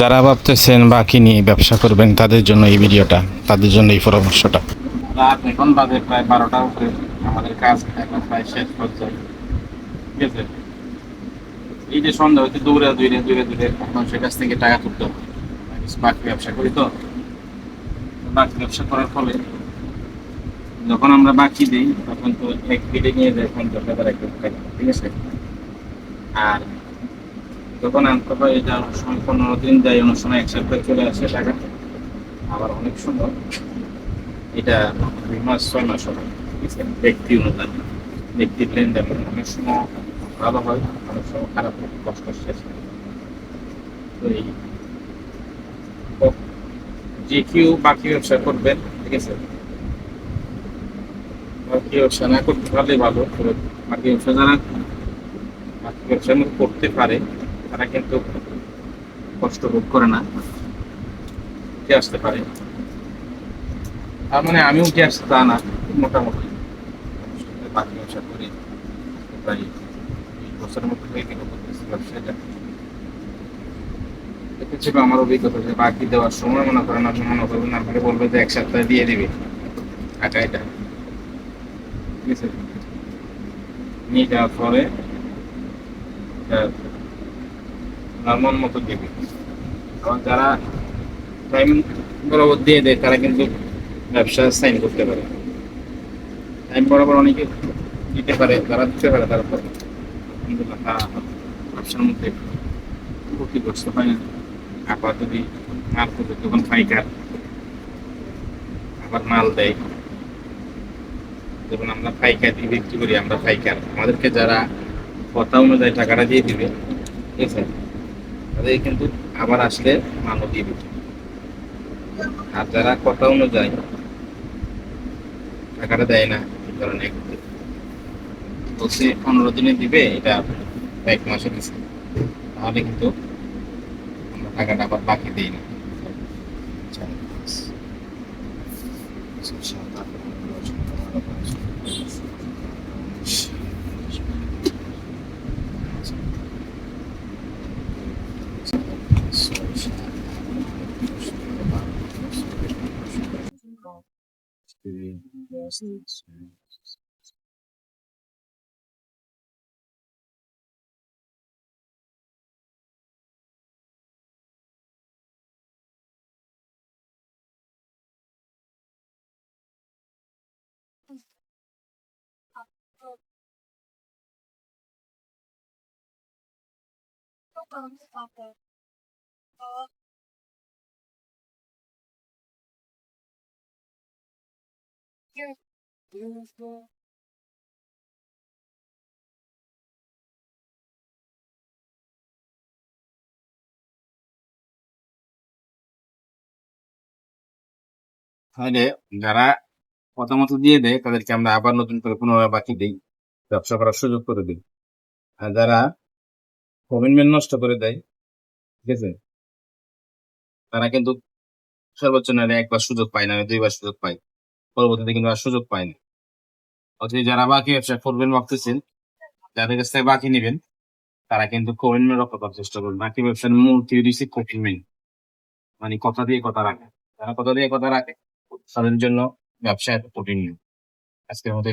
যারা ভাবতেছেন বাকি নিয়ে ব্যবসা করবেন, তাদের জন্য এই ভিডিওটা, তাদের জন্য এই পরামর্শটা। প্রায় আমাদের কাজ এখন প্রায় শেষ ঠিক আছে? এই যে সন্ধ্যা হইতে দৌড়ে দৌড়ে কাছ থেকে টাকা বাকি ব্যবসা করি তো। বাকি ব্যবসা করার ফলে যখন আমরা বাকি দিই, তখন তো এক পিঠে নিয়ে যায় পঞ্চাশ হাজার ঠিক আছে? আর যখন আনতে হয় এটা সময় পনেরো দিন যায় সময় এক সপ্তাহে চলে আসে টাকা আবার অনেক সুন্দর। এটা দুই মাস, ছয় মাস হবে? ব্যক্তি অনুযায়ী। ব্যক্তির লেনদেন অনেক সময় ভালো হয়, অনেক সময় খারাপ হয়, কষ্ট শেষ। তো এই যে কেউ বাকি ব্যবসা করবেন ঠিক আছে? বাকি ব্যবসা না করতে পারলে ভালো বাকি ব্যবসা যারা বাকি ব্যবসা করতে পারে তারা কিন্তু কষ্ট ভোগ করে না। উঠে আসতে পারে? তার মানে আমি উঠে আসছি তা না, মোটামুটি। বাকি ব্যবসা করি। বছরের হয়ে গেল এটা ছিল আমার অভিজ্ঞতা যে বাকি দেওয়ার সময় মনে করেন, আপনি মনে করবেন আপনাকে বলবে যে এক সপ্তাহে দিয়ে দিবে। টাকা এটা। ঠিক আছে? নিয়ে যাওয়ার পরে ওনার মন মতো দিবে আবার যারা টাইম বরাবর দিয়ে দেয়, তারা কিন্তু ব্যবসা সাইন করতে পারে। টাইম বরাবর অনেকে দিতে পারে, তারা দিতে পারে, তারা তো আলহামদুলিল্লাহ তারা ব্যবসার মধ্যে ক্ষতিগ্রস্ত হয় না। আবার যদি মাল করবে তখন পাইকার আবার মাল দেয়, যেমন আমরা পাইকারি বিক্রি করি, আমরা পাইকার। আমাদেরকে যারা কথা অনুযায়ী টাকাটা দিয়ে দিবে, ঠিক আছে? তাদের কিন্তু আবার আসলে দিবে। আর যারা কথা অনুযায়ী টাকাটা দেয় না কারণে বলছে পনেরো দিনে দিবে, এটা এক মাসে দিচ্ছে তাহলে কিন্তু আমরা টাকাটা আবার বাকি দিই না। now steady, rested, serious. No bones, তাহলে যারা কথা মতো দিয়ে দেয়, তাদেরকে আমরা আবার নতুন করে পুনরায় বাকি দিই, ব্যবসা করার সুযোগ করে দিই। আর যারা কমিটমেন্ট নষ্ট করে দেয়, ঠিক আছে, তারা কিন্তু সর্বোচ্চ নাহলে একবার সুযোগ পায় না, দুইবার সুযোগ পায়। পরবর্তীতে কিন্তু আর সুযোগ পায়নি অথচ যারা বাকি ব্যবসা করবেন, ভাবতেছেন, যাদের কাছ থেকে বাকি নেবেন, তারা কিন্তু কমিটমেন্ট রক্ষা করার চেষ্টা করবেন। বাকি ব্যবসার মূল থিওরি হচ্ছে মেন মানে কথা দিয়ে কথা রাখে। যারা কথা দিয়ে কথা রাখে, তাদের জন্য ব্যবসা এত কঠিন আজকের মতো।